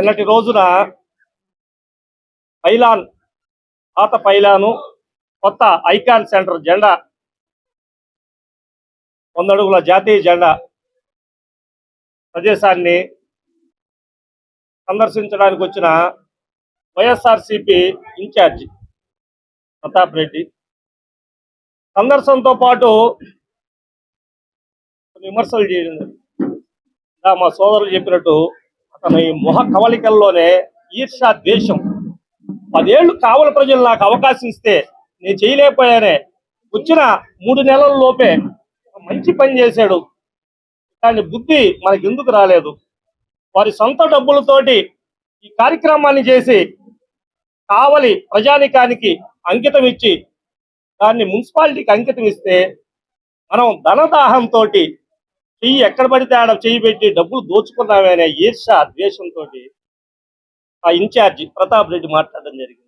నిన్నటి రోజున పైలాన్ పాత పైలాను కొత్త ఐకాన్ సెంటర్ జెండా వందడుగుల జాతీయ జెండా ప్రదేశాన్ని సందర్శించడానికి వచ్చిన వైఎస్ఆర్సిపి ఇన్ఛార్జి ప్రతాప్ రెడ్డి. సందర్శనతో పాటు కొన్ని విమర్శలు చేయడం. మా సోదరులు చెప్పినట్టు అతని ముఖ కవలికల్లోనే ఈర్షా ద్వేషం. పదేళ్ళు కావల ప్రజలు నాకు అవకాశం ఇస్తే నేను చేయలేకపోయానే. వచ్చిన మూడు నెలల లోపే మంచి పని చేశాడు. కానీ బుద్ధి మనకి ఎందుకు రాలేదు? వారి సొంత డబ్బులతోటి ఈ కార్యక్రమాన్ని చేసి కావలి ప్రజానికానికి అంకితం ఇచ్చి దాన్ని మున్సిపాలిటీకి అంకితం ఇస్తే మనం ధనదాహంతో చెయ్యి ఎక్కడ పడితే ఆడ చెయ్యి పెట్టి డబ్బులు దోచుకున్నామే అనే ఈర్ష ద్వేషంతో ఆ ఇన్ఛార్జి ప్రతాప్ రెడ్డి మాట్లాడడం జరిగింది.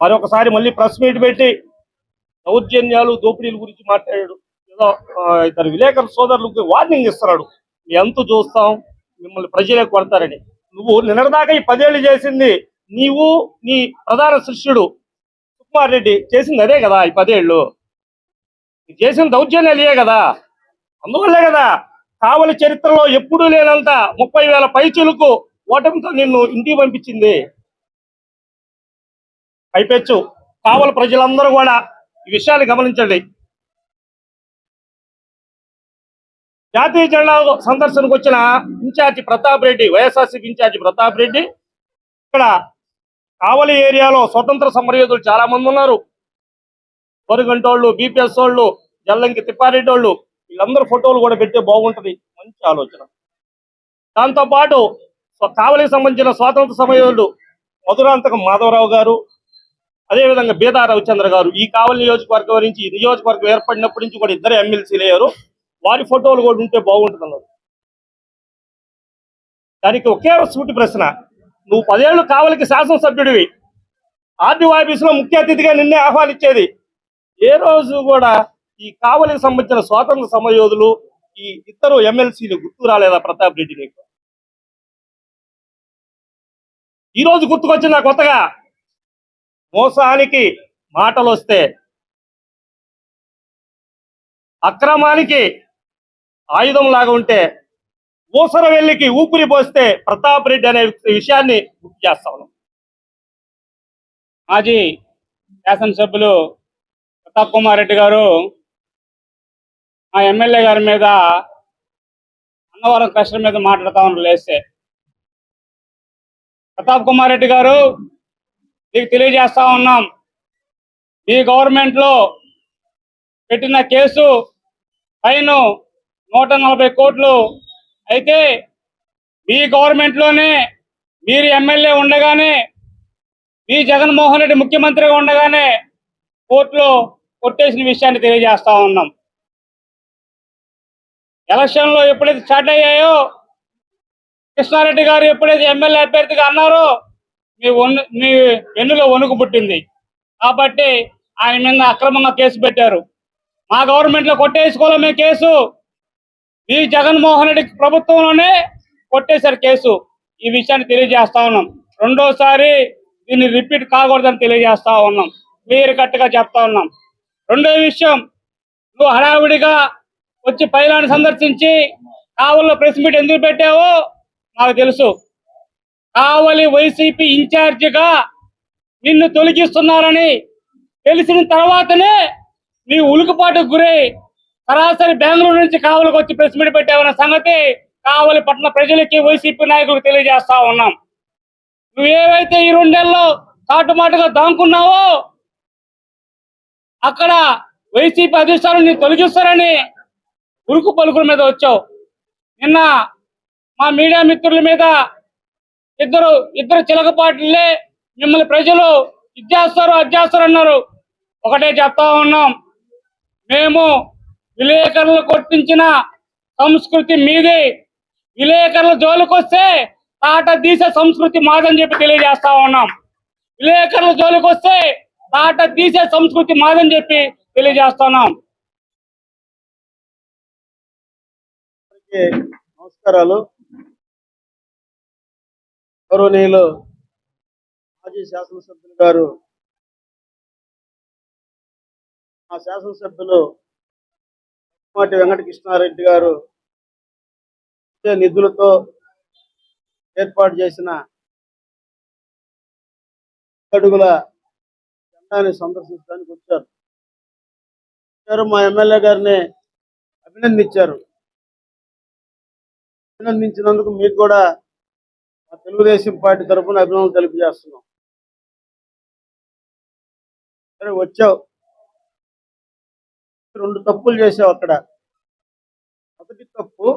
మరొకసారి మళ్ళీ ప్రెస్ మీట్ పెట్టి దౌర్జన్యాలు దోపిడీల గురించి మాట్లాడాడు. ఏదో ఇద్దరు విలేకరు సోదరులకు వార్నింగ్ ఇస్తున్నాడు. ఎంత చూస్తాం మిమ్మల్ని ప్రజలే కొడతారని. నువ్వు నిన్నటిదాకా ఈ పదేళ్ళు చేసింది నీవు నీ ప్రధాన శిష్యుడు సుకుమార్ రెడ్డి చేసింది అదే కదా ఈ పదేళ్ళు చేసిన దౌర్జన్యాలు ఇయే కదా. అందువల్లే కదా కావలి చరిత్రలో ఎప్పుడూ లేనంత ముప్పై వేల పైచులకు ఓటమితో నిన్ను ఇంటికి పంపించింది. పైపెచ్చు. కావలి ప్రజలందరూ కూడా ఈ విషయాన్ని గమనించండి. జాతీయ జెండా సందర్శనకు వచ్చిన ఇన్ఛార్జి ప్రతాప్ రెడ్డి వైఎస్ఆర్సీపీ ఇన్ఛార్జి ప్రతాప్ రెడ్డి ఇక్కడ కావలి ఏరియాలో స్వతంత్ర సమరయోధులు చాలా మంది ఉన్నారు. పొరుగంటోళ్ళు బీపీఎస్ వాళ్ళు జల్లంకి తిప్పారెడ్డి వాళ్ళు వీళ్ళందరూ ఫోటోలు కూడా పెడితే బాగుంటది. మంచి ఆలోచన. దాంతో పాటు కావలికి సంబంధించిన స్వాతంత్ర సమయంలో మధురాంతకం మాధవరావు గారు అదేవిధంగా బీదా రవిచంద్ర గారు ఈ కావలి నియోజకవర్గం నుంచి నియోజకవర్గం ఏర్పడినప్పటి నుంచి కూడా ఇద్దరు ఎమ్మెల్సీలు అయ్యారు. వారి ఫోటోలు కూడా ఉంటే బాగుంటుంది అన్నారు దానికి ఒకే సూటి ప్రశ్న. నువ్వు పదేళ్ళు కావలికి శాసనసభ్యుడివి. ఆర్డీఓ ఆఫీసులో ముఖ్య అతిథిగా నిన్నే ఆహ్వానించేది. ఏ రోజు కూడా ఈ కావలికి సంబంధించిన స్వాతంత్ర సమయోధులు ఈ ఇద్దరు ఎమ్మెల్సీలు గుర్తు రాలేదా? ప్రతాప్ రెడ్డి నీకు? ఈ రోజు గుర్తుకొచ్చిందా కొత్తగా. మోసానికి మాటలు వస్తే అక్రమానికి ఆయుధం లాగా ఉంటే ఊసర వెళ్ళికి ఊపిరి పోస్తే ప్రతాప్ రెడ్డి అనే విషయాన్ని గుర్తు చేస్తా ఉన్నాం. మాజీ శాసనసభ్యులు ప్రతాప్ కుమార్ రెడ్డి గారు మా ఎమ్మెల్యే గారి మీద అన్నవరం క్లస్టర్ మీద మాట్లాడుతా ఉన్నారు లేస్తే. ప్రతాప్ కుమార్ రెడ్డి గారు మీకు తెలియజేస్తా ఉన్నాం. ఈ గవర్నమెంట్లో పెట్టిన కేసు పైన నూట నలభై కోట్లు. అయితే మీ గవర్నమెంట్లోనే మీరు ఎమ్మెల్యే ఉండగానే మీ జగన్మోహన్ రెడ్డి ముఖ్యమంత్రిగా ఉండగానే కోర్టులో కొట్టేసిన విషయాన్ని తెలియజేస్తా ఉన్నాం. ఎలక్షన్లో ఎప్పుడైతే స్టార్ట్ అయ్యాయో కృష్ణారెడ్డి గారు ఎప్పుడైతే ఎమ్మెల్యే అభ్యర్థిగా అన్నారో మీ వన్ మీ వెన్నులో వణుకు పుట్టింది. కాబట్టి ఆయన మీద అక్రమంగా కేసు పెట్టారు. మా గవర్నమెంట్లో కొట్టేసుకోవాలి మేము కేసు. మీ జగన్మోహన్ రెడ్డి ప్రభుత్వంలోనే కొట్టేశారు కేసు. ఈ విషయాన్ని తెలియజేస్తా ఉన్నాం. రెండోసారి దీన్ని రిపీట్ కాకూడదని తెలియజేస్తా ఉన్నాం. క్లియర్ కట్గా చెప్తా ఉన్నాం. రెండో విషయం నువ్వు హడావిడిగా వచ్చి పైలాన్ని సందర్శించి కావల్లో ప్రెస్ మీట్ ఎందుకు పెట్టావో నాకు తెలుసు. కావలి వైసీపీ ఇన్ఛార్జిగా నిన్ను తొలగిస్తున్నారని తెలిసిన తర్వాతనే నీ ఉలుకుపాటుకు గురై సరాసరి బెంగళూరు నుంచి కావలికి వచ్చి ప్రెస్ మీట్ పెట్టావన్న సంగతి కావలి పట్టణ ప్రజలకి వైసీపీ నాయకులకు తెలియజేస్తా ఉన్నాం. నువ్వు ఏవైతే ఈ రెండేళ్ళలో తాటుమాటుగా దాంకున్నావో అక్కడ వైసీపీ అధిష్టానం నీ తొలగిస్తారని ఉరుకు పలుకుల మీద వచ్చావు. నిన్న మా మీడియా మిత్రుల మీద ఇద్దరు ఇద్దరు చిలకపాట్లే మిమ్మల్ని ప్రజలు ఇచ్చేస్తారు అధ్యేస్తారు అన్నారు. ఒకటే చెప్తా ఉన్నాం. మేము విలేకరులు కొట్టించిన సంస్కృతి మీది. విలేకరుల జోలికొస్తే తాట తీసే సంస్కృతి మాదని చెప్పి తెలియజేస్తా ఉన్నాం. విలేకరుల జోలికొస్తే తాట తీసే సంస్కృతి మాదని చెప్పి తెలియజేస్తున్నాం నమస్కారాలు. గౌరవనీయులు మాజీ శాసనసభ్యులు గారు మా శాసనసభ్యులు మాటి వెంకటకృష్ణారెడ్డి గారు నిధులతో ఏర్పాటు చేసిన అడుగుల జెండాని సందర్శించడానికి వచ్చారు మా ఎమ్మెల్యే గారిని అభినందించారు. అభినందించినందుకు మీకు కూడా మా తెలుగుదేశం పార్టీ తరఫున అభినందనలు తెలియజేస్తున్నాం. సరే వచ్చావు. రెండు తప్పులు చేసావు అక్కడ. మొదటి తప్పు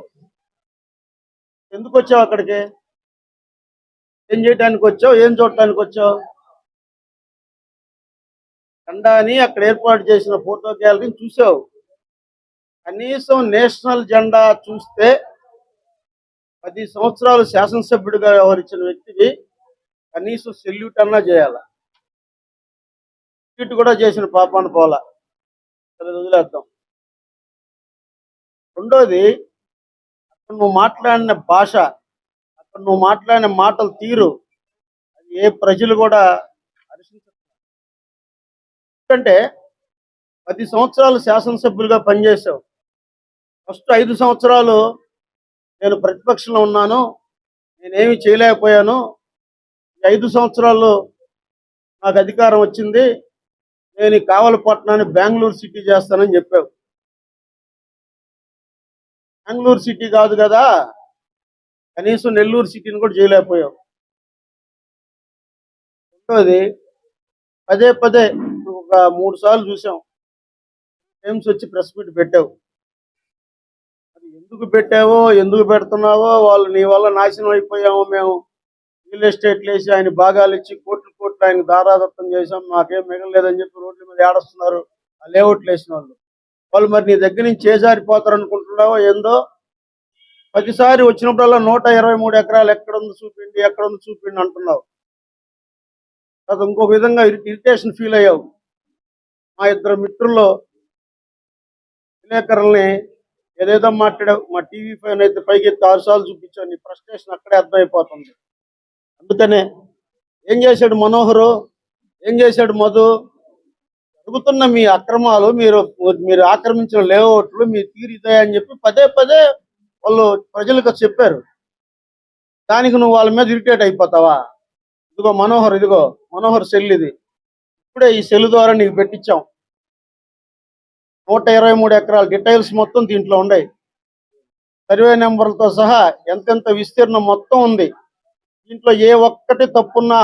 ఎందుకు వచ్చావు అక్కడికి? ఏం చేయడానికి వచ్చావు? ఏం చూడటానికి వచ్చావు? జెండాని అక్కడ ఏర్పాటు చేసిన ఫోటో గ్యాలరీని చూసావు. కనీసం నేషనల్ జెండా చూస్తే పది సంవత్సరాలు శాసనసభ్యుడిగా వ్యవహరించిన వ్యక్తికి కనీసం సెల్యూట్ అన్నా చేయాల? సెల్యూట్ కూడా చేసిన పాపాను పోలా. వదిలేద్దాం. రెండోది అక్కడ నువ్వు మాట్లాడిన భాష అక్కడ నువ్వు మాట్లాడిన మాటలు తీరు అది ఏ ప్రజలు కూడా ఎందుకంటే పది సంవత్సరాలు శాసనసభ్యులుగా పనిచేసావు ఫస్ట్ ఐదు సంవత్సరాలు నేను ప్రతిపక్షంలో ఉన్నాను నేనేమి చేయలేకపోయాను. ఐదు సంవత్సరాల్లో నాకు అధికారం వచ్చింది. నేను కావలపట్నాన్ని బెంగళూరు సిటీ చేస్తానని చెప్పావు. బెంగళూరు సిటీ కాదు కదా కనీసం నెల్లూరు సిటీని కూడా చేయలేకపోయావు. రెండోది పదే పదే ఒక మూడు సార్లు చూసాం టైమ్స్ వచ్చి ప్రెస్ మీట్ పెట్టావు. ఎందుకు పెట్టావో ఎందుకు పెడుతున్నావో వాళ్ళు నీ వల్ల నాశనం అయిపోయాము మేము. రియల్ ఎస్టేట్లు వేసి ఆయన భాగాలు ఇచ్చి కోట్లు కోట్లు ఆయన దారాదత్తం చేసాం మాకేం మిగలలేదని చెప్పి రోడ్ల మీద ఏడొస్తున్నారు. ఆ లేఅవుట్లు వేసిన వాళ్ళు. వాళ్ళు మరి నీ దగ్గర నుంచి చేజారిపోతారు అనుకుంటున్నావో ఏందో? ప్రతిసారి వచ్చినప్పుడల్లా నూట ఇరవై మూడు ఎకరాలు ఎక్కడుంది చూపిండి ఎక్కడ ఉంది చూపిండి అంటున్నావు. అది ఇంకొక విధంగా ఇరిటేషన్ ఫీల్ అయ్యావు. మా ఇద్దరు మిత్రుల్లో విలేకరుల్ని ఏదేదో మాట్లాడావు మా టీవీ పైన అయితే పైకి ఆరు సార్లు చూపించావు నీ ఫ్రస్ట్రేషన్ అక్కడే అర్థమైపోతుంది. అందుకనే ఏం చేశాడు మనోహరు ఏం చేశాడు మధు? జరుగుతున్న మీ అక్రమాలు మీరు మీరు ఆక్రమించిన లేఅవుట్లు మీ తీరు అని చెప్పి పదే పదే వాళ్ళు ప్రజలకు చెప్పారు. దానికి నువ్వు వాళ్ళ మీద ఇరిటేట్ అయిపోతావా? ఇదిగో మనోహర్ ఇదిగో మనోహర్ సెల్ ఇది. ఇప్పుడే ఈ సెల్ ద్వారా నీకు పెట్టించాం. నూట ఇరవై మూడు ఎకరాల డీటెయిల్స్ మొత్తం దీంట్లో ఉన్నాయి. సర్వే నెంబర్లతో సహా ఎంతెంత విస్తీర్ణం మొత్తం ఉంది. దీంట్లో ఏ ఒక్కటి తప్పున్నా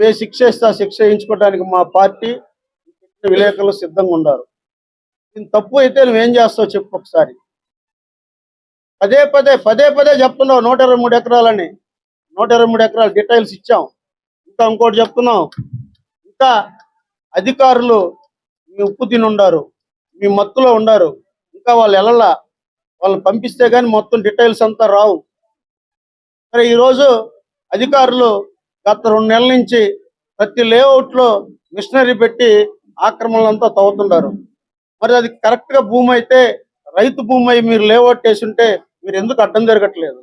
ఏ శిక్ష ఇస్తే ఆ శిక్ష వేయించుకోవడానికి మా పార్టీ విలేకరులు సిద్ధంగా ఉన్నారు. దీని తప్పు అయితే నువ్వేం చేస్తావు చెప్పు ఒకసారి. పదే పదే పదే పదే చెప్తున్నావు నూట ఇరవై మూడు ఎకరాలని. నూట ఇరవై మూడు ఎకరాల డీటెయిల్స్ ఇచ్చాం. ఇంకా ఇంకోటి చెప్తున్నాం ఇంకా అధికారులు మీ ఉప్పు తిని ఉండారు మీ మత్తులో ఉండారు ఇంకా వాళ్ళు వెళ్ళలా వాళ్ళు పంపిస్తే కానీ మొత్తం డీటెయిల్స్ అంతా రావు. మరి ఈరోజు అధికారులు గత రెండు నెలల నుంచి ప్రతి లేఅవుట్లో మిషనరీ పెట్టి ఆక్రమణలంతా తవ్వుతున్నారు. మరి అది కరెక్ట్గా భూమి అయితే రైతు భూమి అయి మీరు లేఅవుట్ వేసి ఉంటే మీరు ఎందుకు అడ్డం జరగట్లేదు?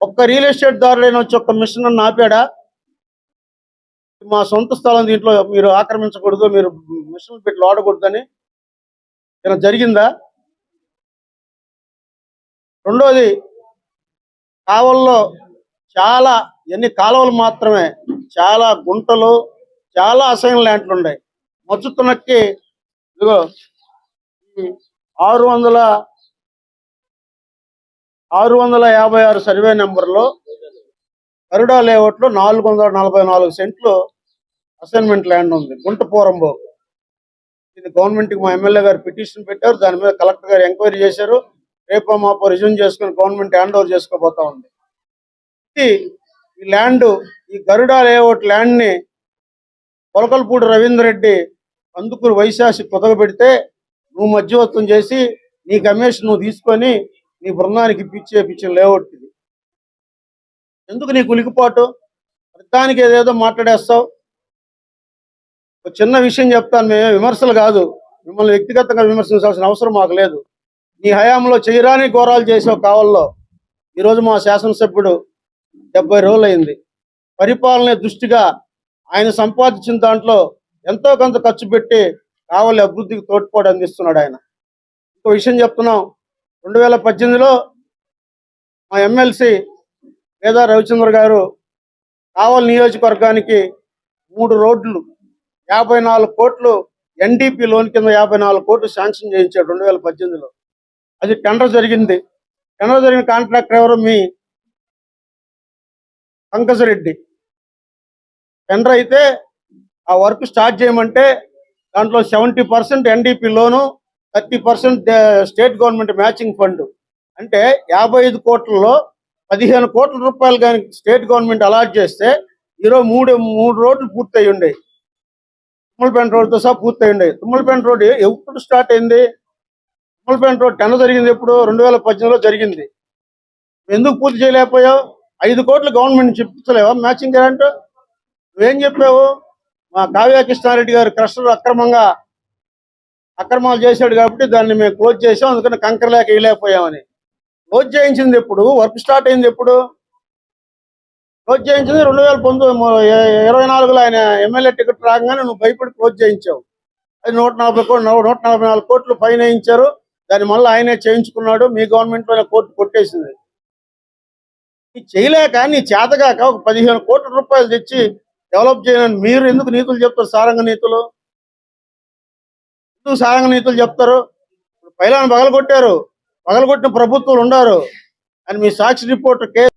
ఒక్క రియల్ ఎస్టేట్ దారుడైన వచ్చి ఒక్క మిషన్ ఆపాడా? మా సొంత స్థలం దీంట్లో మీరు ఆక్రమించకూడదు మీరు మిషన్ పెట్టి వాడకూడదని ఇలా జరిగిందా? రెండోది కావల్లో చాలా ఎన్ని కాలువలు మాత్రమే చాలా గుంటలు చాలా అసైన్ ల్యాండ్లు ఉన్నాయి. మచ్చుతున్నక్కి ఇదిగో ఆరు వందల ఆరు వందల యాభై ఆరు సర్వే నెంబర్లో కరుడా లేఅవుట్లో నాలుగు వందల నలభై నాలుగు సెంట్లు అసైన్మెంట్ ల్యాండ్ ఉంది గుంట పోరంబో ఇది గవర్నమెంట్కి మా ఎమ్మెల్యే గారు పిటిషన్ పెట్టారు దాని మీద కలెక్టర్ గారు ఎంక్వైరీ చేశారు. రేపు మాపో రిజ్యూమ్ చేసుకుని గవర్నమెంట్ హ్యాండ్ ఓవర్ చేసుకోబోతా ఉంది. ఇది ఈ ల్యాండ్ ఈ గరుడా లేఅవుట్ ల్యాండ్ని రవీందర్ రెడ్డి అందుకుని వైశాసి కుదగబెడితే నువ్వు మధ్యవర్తం చేసి నీ కమిషన్ నువ్వు తీసుకొని నీ బృందానికి ఇప్పించేపించిన లేఅవుట్ ఇది. ఎందుకు నీకు ఉలికిపాటు ప్రతిదానికి ఏదేదో మాట్లాడేస్తావు. ఒక చిన్న విషయం చెప్తాను మేము విమర్శలు కాదు. మిమ్మల్ని వ్యక్తిగతంగా విమర్శించాల్సిన అవసరం మాకు లేదు. నీ హయాంలో చేయరాని ఘోరాలు చేసావు కావల్లో. ఈరోజు మా శాసనసభ్యుడు డెబ్బై రోజులు అయింది పరిపాలన దృష్టిగా ఆయన సంపాదించిన దాంట్లో ఎంతో కొంత ఖర్చు పెట్టి కావలి అభివృద్ధికి తోడ్పాటు అందిస్తున్నాడు ఆయన. ఇంకో విషయం చెప్తున్నాం. రెండు వేల పద్దెనిమిదిలో మా ఎమ్మెల్సీ లేదా రవిచంద్ర గారు కావలి నియోజకవర్గానికి మూడు రోడ్లు యాభై నాలుగు కోట్లు ఎన్డీపీ లోన్ కింద యాభై నాలుగు కోట్లు శాంక్షన్ చేయించాడు రెండు వేల పద్దెనిమిదిలో. అది టెండర్ జరిగింది. టెండర్ జరిగిన కాంట్రాక్టర్ ఎవరు? మీ పంకజరెడ్డి టెండర్ అయితే ఆ వర్క్ స్టార్ట్ చేయమంటే దాంట్లో seventy percent NDP loan thirty percent state government matching fund. అంటే యాభై ఐదు కోట్లలో పదిహేను కోట్ల రూపాయలు కానీ స్టేట్ గవర్నమెంట్ అలాట్ చేస్తే ఈరోజు మూడు మూడు రోడ్లు పూర్తయి ఉండేవి తుమ్మలపేంట రోడ్తో సహా పూర్తయి ఉండేవి తుమ్మలపేంట రోడ్ ఎప్పుడు స్టార్ట్ అయింది? తుమ్మలపేంట రోడ్ టెన్ జరిగింది ఎప్పుడు? రెండు వేల పద్దెనిమిదిలో జరిగింది. ఎందుకు పూర్తి చేయలేకపోయావు? ఐదు కోట్లు గవర్నమెంట్ చెప్పించలేవా మ్యాచింగ్ గ్రాంట్? నువ్వేం చెప్పావు? మా కావ్య కృష్ణారెడ్డి గారు క్రషర్ అక్రమంగా అక్రమాలు చేశాడు కాబట్టి దాన్ని మేము క్లోజ్ చేసాం అందుకని కంకర లేక వేయలేకపోయామని క్లోజ్ చేయించింది ఎప్పుడు? వర్క్ స్టార్ట్ అయింది ఎప్పుడు? క్లోజ్ చేయించింది రెండు వేల పంతొమ్మిది ఇరవై నాలుగులో ఆయన ఎమ్మెల్యే టికెట్ రాగానే నువ్వు భయపడి క్లోజ్ చేయించావు. అది నూట నలభై కోట్లు నూట నలభై నాలుగు కోట్లు ఫైన్ వేయించారు. దాని మళ్ళీ ఆయనే చేయించుకున్నాడు. మీ గవర్నమెంట్లోనే కోర్టు కొట్టేసింది. నీ చేయలేక నీ చేతగాక ఒక పదిహేను కోట్ల రూపాయలు తెచ్చి డెవలప్ చేయాలని మీరు ఎందుకు నీతులు చెప్తారు? సారంగ నీతులు? ఎందుకు సారంగ నీతులు చెప్తారు? పైలాన్ని పగలగొట్టారు. పగలగొట్టిన ప్రభుత్వాలు ఉన్నారు అని మీ సాక్షి రిపోర్ట్ కేసు